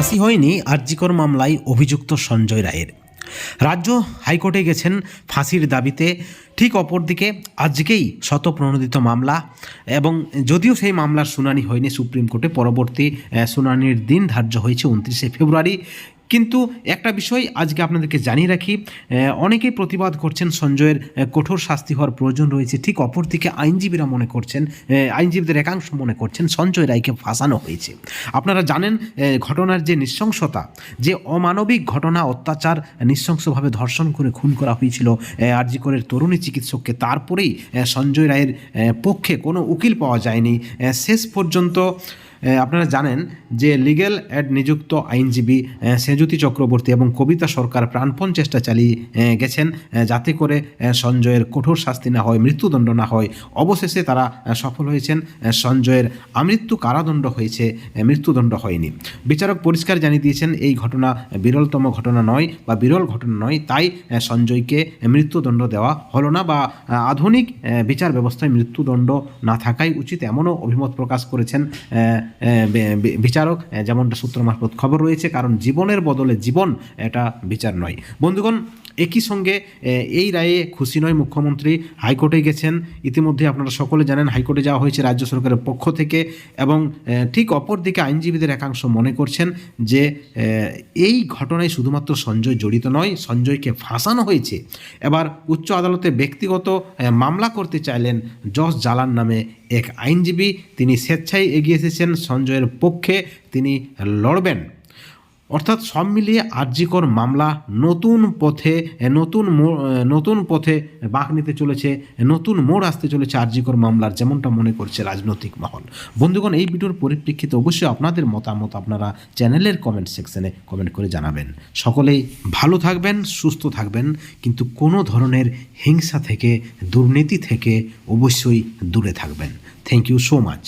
ফাঁসি হয়নি আর্যিকর মামলায় অভিযুক্ত সঞ্জয় রায়ের। রাজ্য হাইকোর্টে গেছেন ফাঁসির দাবিতে। ঠিক অপরদিকে আজকেই শতপ্রণোদিত মামলা এবং যদিও সেই মামলার শুনানি হয়নি সুপ্রিম কোর্টে, পরবর্তী শুনানির দিন ধার্য হয়েছে উনত্রিশে ফেব্রুয়ারি। কিন্তু একটা বিষয় আজকে আপনাদেরকে জানিয়ে রাখি অনেকেই প্রতিবাদ করছেন সঞ্জয়ের কঠোর শাস্তি হওয়ার প্রয়োজন রয়েছে, ঠিক অপরদিকে আইনজীবীরা মনে করছেন আইনজীবীদের একাংশ মনে করছেন সঞ্জয় রায়কে ফাঁসানো হয়েছে। আপনারা জানেন ঘটনার যে নৃশংসতা, যে অমানবিক ঘটনা, অত্যাচার নৃশংসভাবে ধর্ষণ করে খুন করা হয়েছিল আরজিকরের তরুণী চিকিৎসককে, তারপরেই সঞ্জয় রায়ের পক্ষে কোনো উকিল পাওয়া যায়নি শেষ পর্যন্ত আপনারা জানেন যে লিগ্যাল অ্যাড নিযুক্ত আইনজীবী সেজুতি চক্রবর্তী এবং কবিতা সরকার প্রাণপণ চেষ্টা চালিয়ে গেছেন যাতে করে সঞ্জয়ের কঠোর শাস্তি না হয়, মৃত্যুদণ্ড না হয়। অবশেষে তারা সফল হয়েছেন সঞ্জয়ের আমৃত্যু কারাদণ্ড হয়েছে মৃত্যুদণ্ড হয়নি। বিচারক পরিষ্কার জানিয়ে দিয়েছেন, এই ঘটনা বিরলতম ঘটনা নয় বা বিরল ঘটনা নয়, তাই সঞ্জয়কে মৃত্যুদণ্ড দেওয়া হলো না বা আধুনিক বিচার ব্যবস্থায় মৃত্যুদণ্ড না থাকাই উচিত এমনও অভিমত প্রকাশ করেছেন বিচারক যেমনটা সূত্র মারফত খবর রয়েছে কারণ জীবনের বদলে জীবন এটা বিচার নয়। বন্ধুগণ একই সঙ্গে এই রায়ে খুশি নয় মুখ্যমন্ত্রী। হাইকোর্টে গেছেন। ইতিমধ্যে আপনারা সকলে জানেন, হাইকোর্টে যাওয়া হয়েছে রাজ্য সরকারের পক্ষ থেকে এবং ঠিক অপরদিকে আইনজীবীদের একাংশ মনে করছেন যে এই ঘটনায় শুধুমাত্র সঞ্জয় জড়িত নয়, সঞ্জয়কে ফাঁসানো হয়েছে। এবার উচ্চ আদালতে ব্যক্তিগত মামলা করতে চাইলেন জস জালান নামে এক আইনজীবী। তিনি স্বেচ্ছায় এগিয়ে এসেছেন, সঞ্জয়ের পক্ষে তিনি লড়বেন। অর্থাৎ সব মিলিয়ে আর্যিকর মামলা নতুন পথে নতুন নতুন পথে বাঁক নিতে চলেছে নতুন মোড় আসতে চলেছে আর্যিকর মামলার যেমনটা মনে করছে রাজনৈতিক মহল। বন্ধুগণ, এই ভিডিওর পরিপ্রেক্ষিতে অবশ্যই আপনাদের মতামত আপনারা চ্যানেলের কমেন্ট সেকশনে কমেন্ট করে জানাবেন। সকলেই ভালো থাকবেন, সুস্থ থাকবেন, কিন্তু কোনো ধরনের হিংসা থেকে, দুর্নীতি থেকে অবশ্যই দূরে থাকবেন। Thank you so much